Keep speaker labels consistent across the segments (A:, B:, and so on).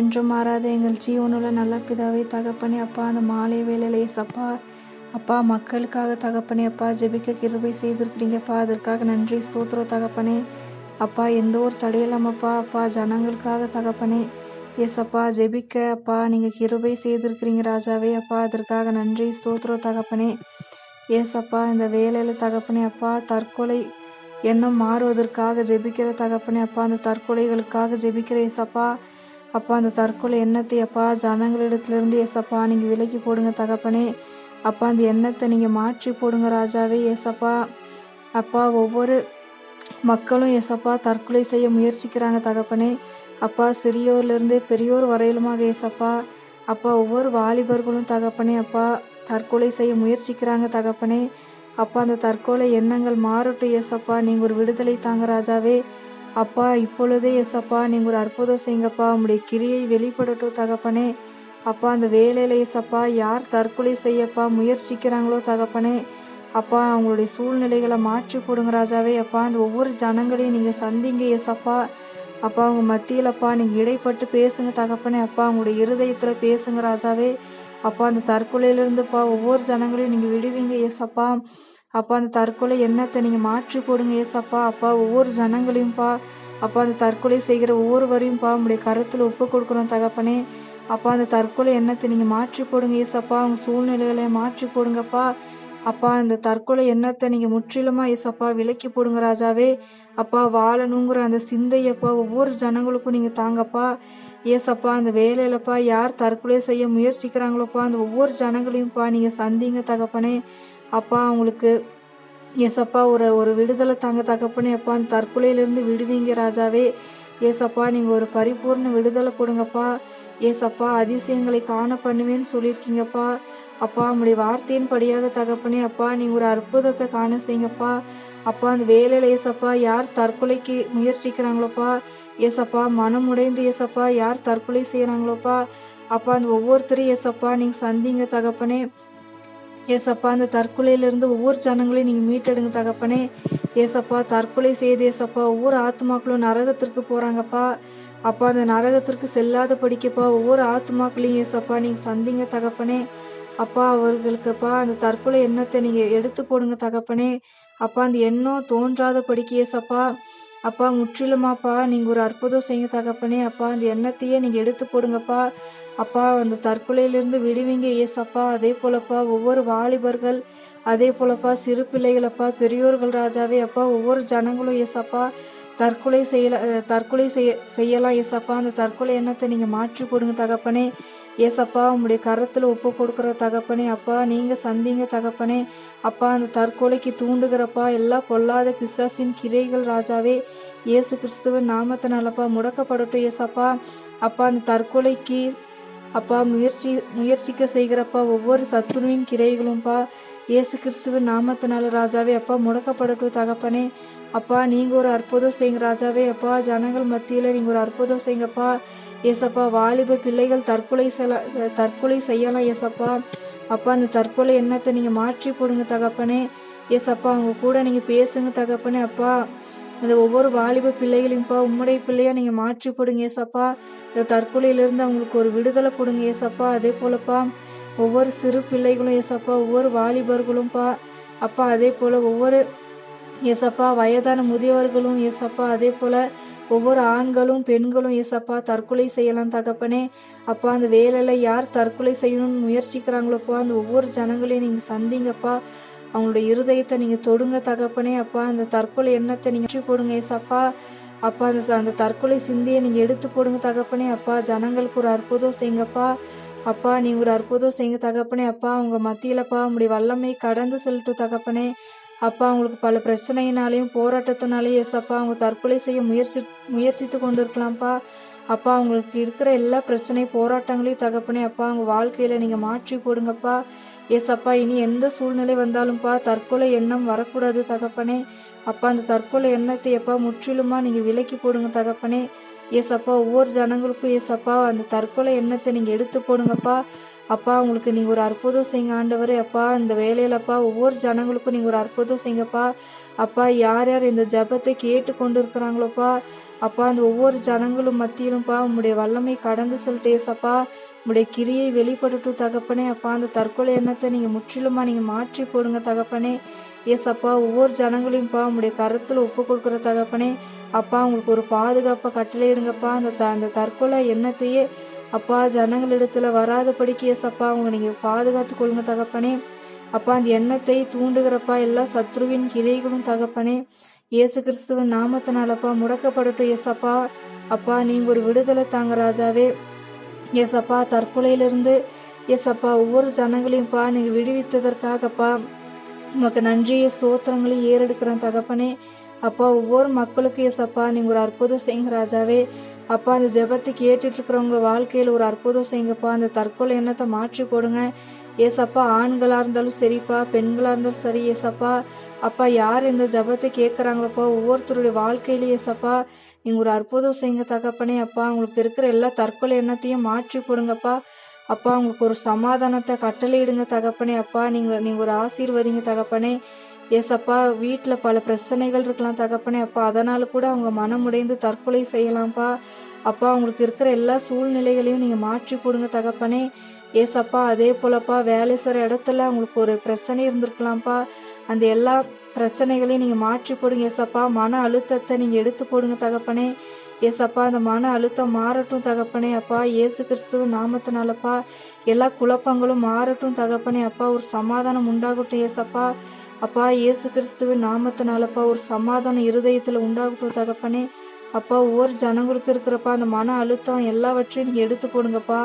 A: என்றும் மாறாத. எங்கள் ஜீவனுள்ள நல்ல பிதாவை தகப்பனே அப்பா அந்த மாலை வேலையில சப்பா அப்பா மக்களுக்காக தகப்பனே அப்பா ஜெபிக்க கிருபை செய்திருக்கிறீங்கப்பா அதற்காக நன்றி ஸ்தோத்திரம் தகப்பனே. அப்பா எந்த ஒரு தடையில்லாமப்பா அப்பா ஜனங்களுக்காக தகப்பனே. ஏசப்பா ஜெபிக்க அப்பா நீங்கள் கிருபை செய்திருக்கிறீங்க ராஜாவே அப்பா அதற்காக நன்றி ஸ்தோத்திரம் தகப்பனே. ஏசப்பா இந்த வேலையில் தகப்பனே அப்பா தற்கொலை எண்ணம் மாறுவதற்காக ஜெபிக்கிற தகப்பனே அப்பா அந்த தற்கொலைகளுக்காக ஜெபிக்கிற எஸ் அப்பா அப்பா அந்த தற்கொலை எண்ணத்தை அப்பா ஜனங்களிடத்திலிருந்து ஏசப்பா நீங்கள் விலக்கி போடுங்க தகப்பனே. அப்பா அந்த எண்ணத்தை நீங்கள் மாற்றி போடுங்க ராஜாவே ஏசப்பா. அப்பா ஒவ்வொரு மக்களும் ஏசப்பா தற்கொலை செய்ய முயற்சிக்கிறாங்க தகப்பனே. அப்பா சிறியோர்லேருந்து பெரியோர் வரையிலுமாக ஏசப்பா. அப்பா ஒவ்வொரு வாலிபர்களும் தகப்பனே அப்பா தற்கொலை செய்ய முயற்சிக்கிறாங்க தகப்பனே. அப்பா அந்த தற்கொலை எண்ணங்கள் மாறட்டும் ஏசப்பா. நீங்கள் ஒரு விடுதலை தாங்க ராஜாவே. அப்பா இப்பொழுதே ஏசப்பா நீங்கள் ஒரு அற்புதம் செய்யுங்கப்பா. உங்களுடைய கிரியை வெளிப்படட்டும் தகப்பனே. அப்பா அந்த வேலையில ஏசப்பா யார் தற்கொலை செய்யப்பா முயற்சிக்கிறாங்களோ தகப்பனே. அப்பா அவங்களுடைய சூழ்நிலைகளை மாற்றி கொடுங்க ராஜாவே. அப்பா அந்த ஒவ்வொரு ஜனங்களையும் நீங்கள் சந்திங்க ஏசப்பா அப்பா அவங்க மத்தியிலப்பா நீங்கள் இடைப்பட்டு பேசுங்க தகப்பனே. அப்பா அவங்களுடைய இருதயத்தில் பேசுங்க ராஜாவே. அப்பா அந்த தற்கொலையிலிருந்துப்பா ஒவ்வொரு ஜனங்களையும் நீங்கள் விடுவீங்க எஸ் அப்பா அப்பா அந்த தற்கொலை எண்ணத்தை நீங்கள் மாற்றி போடுங்க ஏசப்பா. அப்பா ஒவ்வொரு ஜனங்களையும்ப்பா அப்பா அந்த தற்கொலை செய்கிற ஒவ்வொருவரையும்ப்பா உங்களுடைய கருத்தில் ஒப்பு கொடுக்குறோம் தகப்பனே. அப்பா அந்த தற்கொலை எண்ணத்தை நீங்கள் மாற்றி போடுங்க ஏசப்பா. அவங்க சூழ்நிலைகளை மாற்றி போடுங்கப்பா. அப்பா அந்த தற்கொலை எண்ணத்தை நீங்கள் முற்றிலுமாக ஏசப்பா விலக்கி போடுங்க ராஜாவே. அப்பா வாழணுங்கிற அந்த சிந்தையப்பா ஒவ்வொரு ஜனங்களுக்கும் நீங்கள் தாங்கப்பா. ஏசப்பா அந்த வேலையிலப்பா யார் தற்கொலை செய்ய முயற்சிக்கிறாங்களோப்பா. அந்த ஒவ்வொரு ஜனங்களையும்ப்பா நீங்கள் சந்திங்க தகப்பனே. அப்பா அவங்களுக்கு ஏசப்பா ஒரு ஒரு விடுதலை தாங்க தகப்பனே அப்பா அந்த தற்கொலையிலேருந்து விடுவீங்க ராஜாவே. ஏசப்பா நீங்கள் ஒரு பரிபூர்ண விடுதலை கொடுங்கப்பா. ஏசப்பா அதிசயங்களை காண பண்ணுவேன்னு சொல்லியிருக்கீங்கப்பா. அப்பா உங்களுடைய வார்த்தையின் படியாக தகப்பனே அப்பா நீங்கள் ஒரு அற்புதத்தை காண செய்யுங்கப்பா. அப்பா அந்த வேலையில் ஏசப்பா யார் தற்கொலைக்கு முயற்சிக்கிறாங்களோப்பா. ஏசப்பா மனம் உடைந்து ஏசப்பா யார் தற்கொலை செய்கிறாங்களோப்பா அப்பா அந்த ஒவ்வொருத்தரையும் ஏசப்பா நீங்கள் சந்திங்க தகப்பனே. ஏசப்பா அந்த தற்கொலையிலிருந்து ஒவ்வொரு ஜனங்களையும் நீங்கள் மீட்டெடுங்க தகப்பனே. ஏசப்பா தற்கொலை செய்து ஏசப்பா ஒவ்வொரு ஆத்மாக்களும் நரகத்திற்கு போகிறாங்கப்பா அப்பா அந்த நரகத்திற்கு செல்லாத படிக்கப்பா ஒவ்வொரு ஆத்மாக்களையும் ஏசப்பா நீங்கள் சந்திங்க தகப்பனே. அப்பா அவர்களுக்குப்பா அந்த தற்கொலை எண்ணத்தை நீங்கள் எடுத்து போடுங்க தகப்பனே. அப்பா அந்த எண்ணம் தோன்றாத படிக்க ஏசப்பா அப்பா முற்றிலுமாப்பா. நீங்கள் ஒரு அற்புதம் செய்யுங்க தகப்பனே. அப்பா அந்த எண்ணத்தையே நீங்கள் எடுத்து போடுங்கப்பா. அப்பா அந்த தற்கொலையிலிருந்து விடுவீங்க ஏசப்பா அதே போலப்பா ஒவ்வொரு வாலிபர்கள் அதே போலப்பா சிறு பிள்ளைகளப்பா பெரியோர்கள் ராஜாவே அப்பா ஒவ்வொரு ஜனங்களும் ஏசப்பா தற்கொலை செய்யல தற்கொலை செய்ய செய்யலாம் ஏசப்பா அந்த தற்கொலை எண்ணத்தை நீங்கள் மாற்றி போடுங்க தகப்பனே. ஏசப்பா உங்களுடைய கரத்தில் ஒப்பு கொடுக்குற தகப்பனே அப்பா நீங்கள் சந்திங்க தகப்பனே. அப்பா அந்த தற்கொலைக்கு தூண்டுகிறப்பா எல்லா பொல்லாத பிசாசின் கிரைகள் ராஜாவே இயேசு கிறிஸ்துவ நாமத்தினாலப்பா முடக்கப்படட்டும் ஏசப்பா. அப்பா அந்த தற்கொலைக்கு அப்பா முயற்சி முயற்சிக்க செய்கிறப்பா ஒவ்வொரு சத்துருவின் கிரைகளும்ப்பா இயேசு கிறிஸ்துவ நாமத்தினால ராஜாவே அப்பா முடக்கப்படட்டும் தகப்பனே. அப்பா நீங்கள் ஒரு அற்புதம் செய்யுங்க ராஜாவே அப்பா ஜனங்கள் மத்தியில் நீங்கள் ஒரு அற்புதம் செய்யுங்கப்பா. ஏசப்பா வாலிப பிள்ளைகள் தற்கொலை செல தற்கொலை செய்யலாம் ஏசப்பா அப்பா அந்த தற்கொலை எண்ணத்தை நீங்கள் மாற்றி போடுங்க தகப்பனே. ஏசப்பா அவங்க கூட நீங்கள் பேசுங்க தகப்பனே அப்பா. அந்த ஒவ்வொரு வாலிப பிள்ளைகளையும்ப்பா உம்முடைய பிள்ளையா நீங்கள் மாற்றி போடுங்க ஏசப்பா இந்த தற்கொலையிலேருந்து அவங்களுக்கு ஒரு விடுதலை கொடுங்க ஏசப்பா அதே போலப்பா ஒவ்வொரு சிறு பிள்ளைகளும் ஏசப்பா ஒவ்வொரு வாலிபர்களும்ப்பா. அப்பா அதே போல் ஒவ்வொரு ஏசப்பா வயதான முதியவர்களும் ஏசப்பா அதே போல் ஒவ்வொரு ஆண்களும் பெண்களும் ஏசப்பா தற்கொலை செய்யலாம் தகப்பனே. அப்பா அந்த வேலையில் யார் தற்கொலை செய்யணும்னு முயற்சிக்கிறாங்களோப்பா அந்த ஒவ்வொரு ஜனங்களையும் நீங்கள் சந்திங்கப்பா. அவங்களுடைய இருதயத்தை நீங்கள் தொடுங்க தகப்பனே. அப்பா அந்த தற்கொலை எண்ணத்தை நீங்கள் போடுங்க ஏசப்பா. அப்பா அந்த அந்த தற்கொலை சிந்தியை நீங்கள் எடுத்து போடுங்க தகப்பனே. அப்பா ஜனங்களுக்கு ஒரு அற்புதம் செய்யுங்கப்பா. அப்பா நீ ஒரு அற்புதம் செய்யுங்க தகப்பனே. அப்பா அவங்க மத்தியிலப்பா உங்களுடைய வல்லமை கடந்து செல்லட்டும் தகப்பனே. அப்பா அவங்களுக்கு பல பிரச்சனையினாலையும் போராட்டத்தினாலையும் ஏசப்பா அவங்க தற்கொலை செய்ய முயற்சி முயற்சித்து கொண்டு இருக்கலாம்ப்பா அப்பா அவங்களுக்கு இருக்கிற எல்லா பிரச்சனை போராட்டங்களையும் தகப்பனே அப்பா அவங்க வாழ்க்கையில் நீங்கள் மாற்றி போடுங்கப்பா. ஏசப்பா இனி எந்த சூழ்நிலை வந்தாலும்ப்பா தற்கொலை எண்ணம் வரக்கூடாது தகப்பனே. அப்பா அந்த தற்கொலை எண்ணத்தை எப்பா முற்றிலுமா நீங்கள் விலக்கி போடுங்க தகப்பனே. ஏசப்பா ஒவ்வொரு ஜனங்களுக்கும் ஏசப்பா அந்த தற்கொலை எண்ணத்தை நீங்கள் எடுத்து போடுங்கப்பா. அப்பா உங்களுக்கு நீங்கள் ஒரு அற்புதம் செய்யுங்க ஆண்டவர். அப்பா இந்த வேலையிலப்பா ஒவ்வொரு ஜனங்களுக்கும் நீங்கள் ஒரு அற்புதம் செய்யுங்கப்பா அப்பா. யார் யார் இந்த ஜெபத்தை கேட்டு கொண்டு இருக்கிறாங்களோப்பா அப்பா அந்த ஒவ்வொரு ஜனங்களும் மத்தியிலும்ப்பா உங்களுடைய வல்லமை கடந்து சொல்லிட்டு ஏசப்பா உங்களுடைய கிரியை வெளிப்படட்டும் தகப்பனே. அப்பா அந்த தற்கொலை எண்ணத்தை நீங்கள் முற்றிலுமா நீங்கள் மாற்றி போடுங்க தகப்பனே. ஏசப்பா ஒவ்வொரு ஜனங்களையும்ப்பா உங்களுடைய கருத்தில் ஒப்பு கொடுக்குற தகப்பனே. அப்பா உங்களுக்கு ஒரு பாதுகாப்பை கட்டளையிடுங்கப்பா அந்த த அந்த தற்கொலை எண்ணத்தையே அப்பா ஜனங்களிடத்துல வராதபடிக்கு ஏசப்பா அவங்க நீங்க பாதுகாத்து கொள்ளுங்க தகப்பனே. அப்பா அந்த எண்ணத்தை தூண்டுகிறப்பா எல்லா சத்ருவின் கிளைகளும் தகப்பனே. இயேசு கிறிஸ்துவின் நாமத்தினாலப்பா முடக்கப்படட்டும் ஏசப்பா. அப்பா நீங்க ஒரு விடுதலை தாங்க ராஜாவே. ஏசப்பா தற்கொலையிலிருந்து ஏசப்பா ஒவ்வொரு ஜனங்களையும்ப்பா நீங்க விடுவித்ததற்காகப்பா உமக்கு நன்றிய ஸ்தோத்திரங்களையும் ஏறெடுக்கிறேன் தகப்பனே. அப்பா ஒவ்வொரு மக்களுக்கும் ஏசப்பா நீங்கள் ஒரு அற்புதம் செய்யுங்க ராஜாவே. அப்பா அந்த ஜெபத்தை கேட்டுட்டு இருக்கிறவங்க வாழ்க்கையில் ஒரு அற்புதம் செய்யுங்கப்பா. அந்த தற்கொலை எண்ணத்தை மாற்றி போடுங்க. ஏசப்பா ஆண்களாக இருந்தாலும் சரிப்பா பெண்களாக இருந்தாலும் சரி ஏசப்பா அப்பா யார் இந்த ஜெபத்தை கேட்குறாங்களப்பா? ஒவ்வொருத்தருடைய வாழ்க்கையிலேயே ஏசப்பா நீங்கள் ஒரு அற்புதம் செய்யுங்க தகப்பனே. அப்பா உங்களுக்கு இருக்கிற எல்லா தற்கொலை எண்ணத்தையும் மாற்றி போடுங்கப்பா. அப்பா உங்களுக்கு ஒரு சமாதானத்தை கட்டளையிடுங்க தகப்பனே. அப்பா நீங்கள் நீங்கள் ஒரு ஆசீர்வதிங்க தகப்பனே. ஏசப்பா வீட்டில் பல பிரச்சனைகள் இருக்கலாம் தகப்பனே. அப்பா அதனால் கூட அவங்க மனமுடைந்து தற்கொலை செய்யலாம்ப்பா. அப்பா அவங்களுக்கு இருக்கிற எல்லா சூழ்நிலைகளையும் நீங்கள் மாற்றி போடுங்க தகப்பனே. ஏசப்பா அதே போலப்பா வேலை செய்கிற இடத்துல அவங்களுக்கு ஒரு பிரச்சனை இருந்திருக்கலாம்ப்பா. அந்த எல்லா பிரச்சனைகளையும் நீங்கள் மாற்றி போடுங்க ஏசப்பா. மன அழுத்தத்தை நீங்கள் எடுத்து போடுங்க தகப்பனே. ஏசப்பா அந்த மன அழுத்தம் மாறட்டும் தகப்பனே. அப்பா இயேசு கிறிஸ்துவ நாமத்தினாலப்பா எல்லா குழப்பங்களும் மாறட்டும் தகப்பனே. அப்பா ஒரு சமாதானம் உண்டாகட்டும் ஏசப்பா. அப்பா இயேசு கிறிஸ்துவின் நாமத்தினாலப்பா ஒரு சமாதானம் இருதயத்தில் உண்டாகட்டும் தகப்பனே. அப்பா ஒவ்வொரு ஜனங்களுக்கு இருக்கிறப்பா அந்த மன அழுத்தம் எல்லாவற்றையும் நீங்கள் எடுத்து போடுங்கப்பா.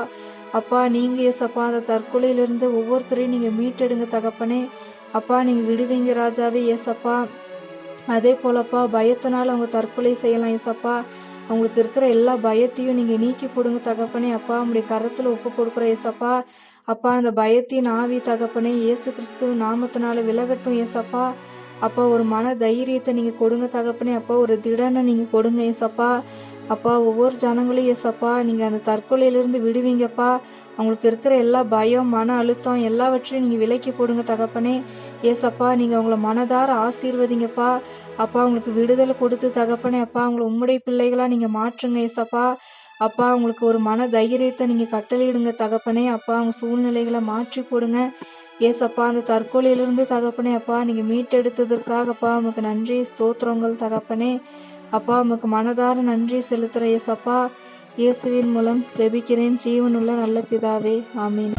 A: அப்பா நீங்கள் ஏசப்பா அந்த தற்கொலையிலிருந்து ஒவ்வொருத்தரையும் நீங்கள் மீட்டெடுங்க தகப்பனே. அப்பா நீங்கள் விடுவீங்க ராஜாவே ஏசப்பா. அதே போலப்பா பயத்தினால அவங்க தற்கொலை செய்யலாம் ஏசப்பா. அவங்களுக்கு இருக்கிற எல்லா பயத்தையும் நீங்கள் நீக்கி போடுங்க தகப்பனே. அப்பா உங்களுடைய கரத்தில் ஒப்பு கொடுக்குற ஏசப்பா. அப்பா அந்த பயத்தின் ஆவி தகப்பனே இயேசு கிறிஸ்துவ நாமத்தினால விலகட்டும் ஏசப்பா. அப்பா ஒரு மன தைரியத்தை நீங்கள் கொடுங்க தகப்பனே. அப்பா ஒரு திடனை நீங்கள் கொடுங்க ஏசப்பா. அப்பா ஒவ்வொரு ஜனங்களையும் ஏசப்பா நீங்கள் அந்த தற்கொலையிலிருந்து விடுவீங்கப்பா. அவங்களுக்கு இருக்கிற எல்லா பயம் மன அழுத்தம் எல்லாவற்றையும் நீங்கள் விலக்கி போடுங்க தகப்பனே. ஏசப்பா நீங்கள் அவங்கள மனதார ஆசீர்வதிங்கப்பா. அப்பா அவங்களுக்கு விடுதலை கொடுத்து தகப்பனே. அப்பா அவங்கள உம்முடைய பிள்ளைகளாக நீங்கள் மாற்றுங்க ஏசப்பா. அப்பா அவங்களுக்கு ஒரு மன தைரியத்தை நீங்கள் கட்டளையிடுங்க தகப்பனே. அப்பா அவங்க சூழ்நிலைகளை மாற்றி போடுங்க. ஏசப்பா அந்த தற்கொலையிலிருந்து தகப்பனே அப்பா நீங்கள் மீட்டெடுத்ததற்காகப்பா உங்களுக்கு நன்றி ஸ்தோத்திரங்கள் தகப்பனே. அப்பா உமக்கு மனதார நன்றி செலுத்துகிற ஏசப்பா இயேசுவின் மூலம் ஜெபிக்கிறேன். ஜீவனுள்ள நல்ல பிதாவே. ஆமீன்.